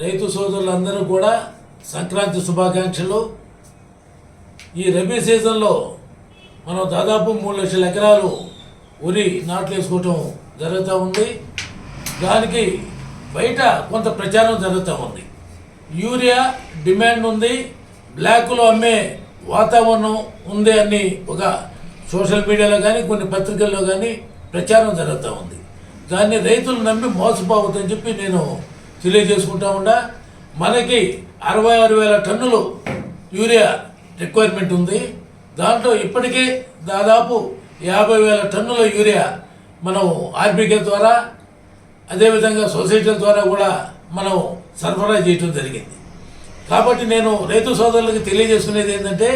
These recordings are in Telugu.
రైతు సోదరులందరూ కూడా సంక్రాంతి శుభాకాంక్షలు. ఈ రబీ సీజన్లో మనం దాదాపు మూడు లక్షల ఎకరాలు వరి నాట్లు వేసుకోవటం జరుగుతూ ఉంది. దానికి బయట కొంత ప్రచారం జరుగుతూ ఉంది. యూరియా డిమాండ్ ఉంది. బ్లాక్లో అమ్మే వాతావరణం ఉంది అని ఒక సోషల్ మీడియాలో కానీ కొన్ని పత్రికల్లో కానీ ప్రచారం జరుగుతూ ఉంది. దాన్ని రైతులు నమ్మి మోసపోవద్దని చెప్పి నేను తెలియజేసుకుంటా ఉండా మనకి అరవై ఆరు వేల టన్నులు యూరియా రిక్వైర్మెంట్ ఉంది. దాంట్లో ఇప్పటికే దాదాపు యాభై వేల టన్నుల యూరియా మనం ఆర్బీకే ద్వారా అదేవిధంగా సొసైటీల ద్వారా కూడా మనం సరఫరా చేయటం జరిగింది. కాబట్టి నేను రైతు సోదరులకు తెలియజేసుకునేది ఏంటంటే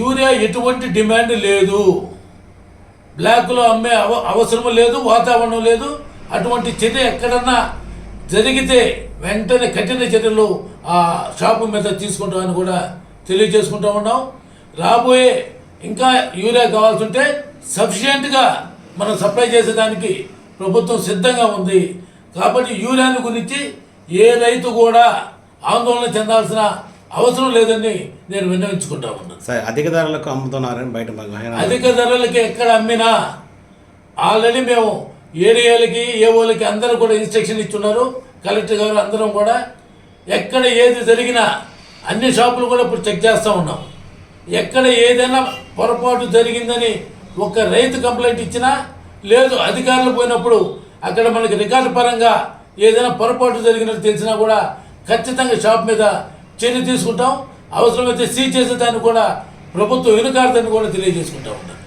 యూరియా ఎటువంటి డిమాండ్ లేదు. బ్లాక్లో అమ్మే అవ అవసరం లేదు వాతావరణం లేదు. అటువంటి చర్య ఎక్కడన్నా జరిగితే వెంటనే కఠిన చర్యలు ఆ షాపు మీద తీసుకుంటామని కూడా తెలియజేసుకుంటా ఉన్నాం. రాబోయే ఇంకా యూరియా కావాల్సి ఉంటే సఫిషియెంట్గా మనం సప్లై చేసేదానికి ప్రభుత్వం సిద్ధంగా ఉంది. కాబట్టి యూరియాని గురించి ఏ రైతు కూడా ఆందోళన చెందాల్సిన అవసరం లేదని నేను విన్నవించుకుంటా ఉన్నాను. సార్ అధిక ధరలకు అమ్ముతున్నారని బయట అధిక ధరలకి ఎక్కడ అమ్మినా ఆల్రెడీ మేము ఏరియాలకి ఏ ఏఓలకి అందరూ కూడా ఇన్స్ట్రక్షన్ ఇచ్చున్నారు కలెక్టర్ గారు అందరం కూడా ఎక్కడ ఏది జరిగినా అన్ని షాపులు కూడా ఇప్పుడు చెక్ చేస్తూ ఉన్నాం. ఎక్కడ ఏదైనా పొరపాటు జరిగిందని ఒక రైతు కంప్లైంట్ ఇచ్చినా లేదు అధికారులు పోయినప్పుడు అక్కడ మనకి రికార్డు పరంగా ఏదైనా పొరపాటు జరిగినట్టు తెలిసినా కూడా ఖచ్చితంగా షాప్ మీద చర్య తీసుకుంటాం. అవసరమైతే సీజ్ చేసేదాన్ని కూడా ప్రభుత్వం వెనుకాడదని కూడా తెలియజేసుకుంటా ఉన్నాం.